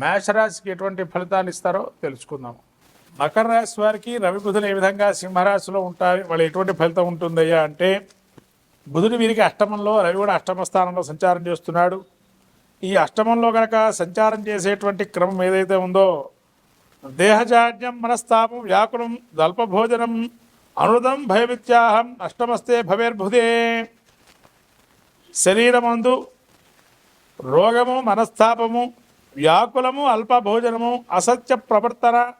మేషరాశికి ఎటువంటి ఫలితాన్ని ఇస్తారో తెలుసుకుందాము మకర రాశి వారికి రవి బుధులు ఏ విధంగా సింహరాశిలో ఉంటారు? వాళ్ళు ఎటువంటి ఫలితం ఉంటుందయ్యా అంటే బుధుడు వీరికి అష్టమంలో రవి కూడా అష్టమ స్థానంలో సంచారం చేస్తున్నాడు. ఈ అష్టమంలో కనుక సంచారం చేసేటువంటి క్రమం ఏదైతే ఉందో దేహజాడ్యం మనస్తాపం వ్యాకులం దల్పభోజనం అనుదం భయవిత్యాహం అష్టమస్తే భవేర్భుదే శరీరమందు రోగము మనస్తాపము వ్యాకులము అల్ప భోజనము అసత్య ప్రవర్తన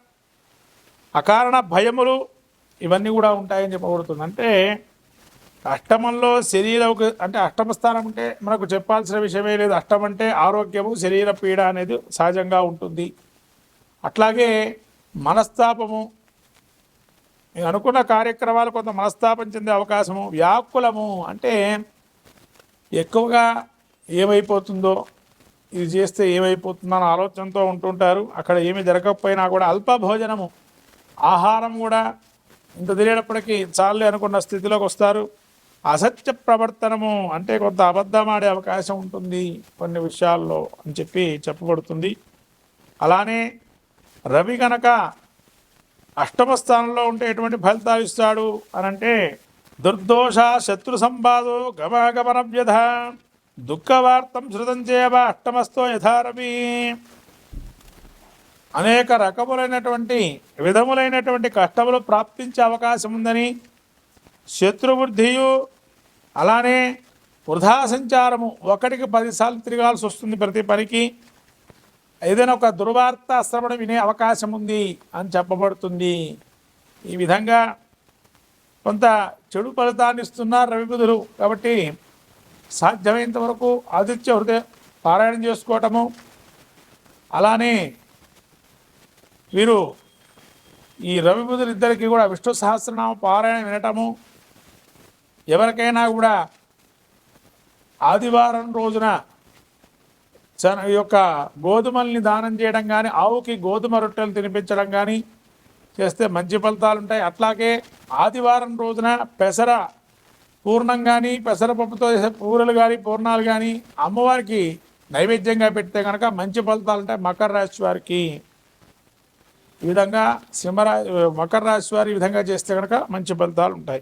అకారణ భయములు ఇవన్నీ కూడా ఉంటాయని చెప్పబడుతుంది. అంటే అష్టమంలో శరీరం అంటే అష్టమ స్థానం అంటే మనకు చెప్పాల్సిన విషయమే లేదు. అష్టం అంటే ఆరోగ్యము శరీర పీడ అనేది సహజంగా ఉంటుంది. అట్లాగే మనస్తాపము. నేను అనుకున్న కార్యక్రమాలు కొంత మనస్తాపం చెందే అవకాశము. వ్యాకులము అంటే ఎక్కువగా ఏమైపోతుందో ఇది చేస్తే ఏమైపోతుందో ఆలోచనతో ఉంటుంటారు. అక్కడ ఏమి జరగకపోయినా కూడా అల్ప భోజనము ఆహారం కూడా ఇంత తినేటప్పటికీ చాలు అనుకున్న స్థితిలోకి వస్తారు. అసత్య ప్రవర్తనము అంటే కొంత అబద్ధం ఆడే అవకాశం ఉంటుంది కొన్ని విషయాల్లో అని చెప్పి చెప్పబడుతుంది. అలానే రవి కనుక అష్టమ స్థానంలో ఉంటే ఎటువంటి ఫలితాలు ఇస్తాడు అని అంటే దుర్దోష శత్రు సంపాదో గమగమన వ్యధ దుఃఖవార్తం శృతం చేయవ అష్టమస్తో యథారవి అనేక రకములైనటువంటి విధములైనటువంటి కష్టములు ప్రాప్తించే అవకాశం ఉందని శత్రువృద్ధియు అలానే వృధా సంచారము ఒకటికి పదిసార్లు తిరగాల్సి వస్తుంది ప్రతి పనికి. ఏదైనా ఒక దుర్వార్త శ్రవణం వినే అవకాశం ఉంది అని చెప్పబడుతుంది. ఈ విధంగా కొంత చెడు ఫలితాన్ని ఇస్తున్నారు రవిబుధులు కాబట్టి సాధ్యమైనంత వరకు ఆదిత్య హృదయ పారాయణం చేసుకోవటము. అలానే వీరు ఈ రవి ఇద్దరికి కూడా విష్ణు సహస్రనామ పారాయణ వినటము. ఎవరికైనా కూడా ఆదివారం రోజున చన ఈ యొక్క గోధుమల్ని దానం చేయడం కానీ ఆవుకి గోధుమ రొట్టెలు తినిపించడం కానీ చేస్తే మంచి ఫలితాలు ఉంటాయి అట్లాగే ఆదివారం రోజున పెసర పూర్ణం కానీ పెసరపప్పుతో చేసే పూరలు కానీ పూర్ణాలు కానీ అమ్మవారికి నైవేద్యంగా పెడితే కనుక మంచి ఫలితాలు ఉంటాయి మకర రాశి వారికి. ఈ విధంగా సింహరా మకర రాశి వారి ఈ విధంగా చేస్తే కనుక మంచి ఫలితాలు ఉంటాయి.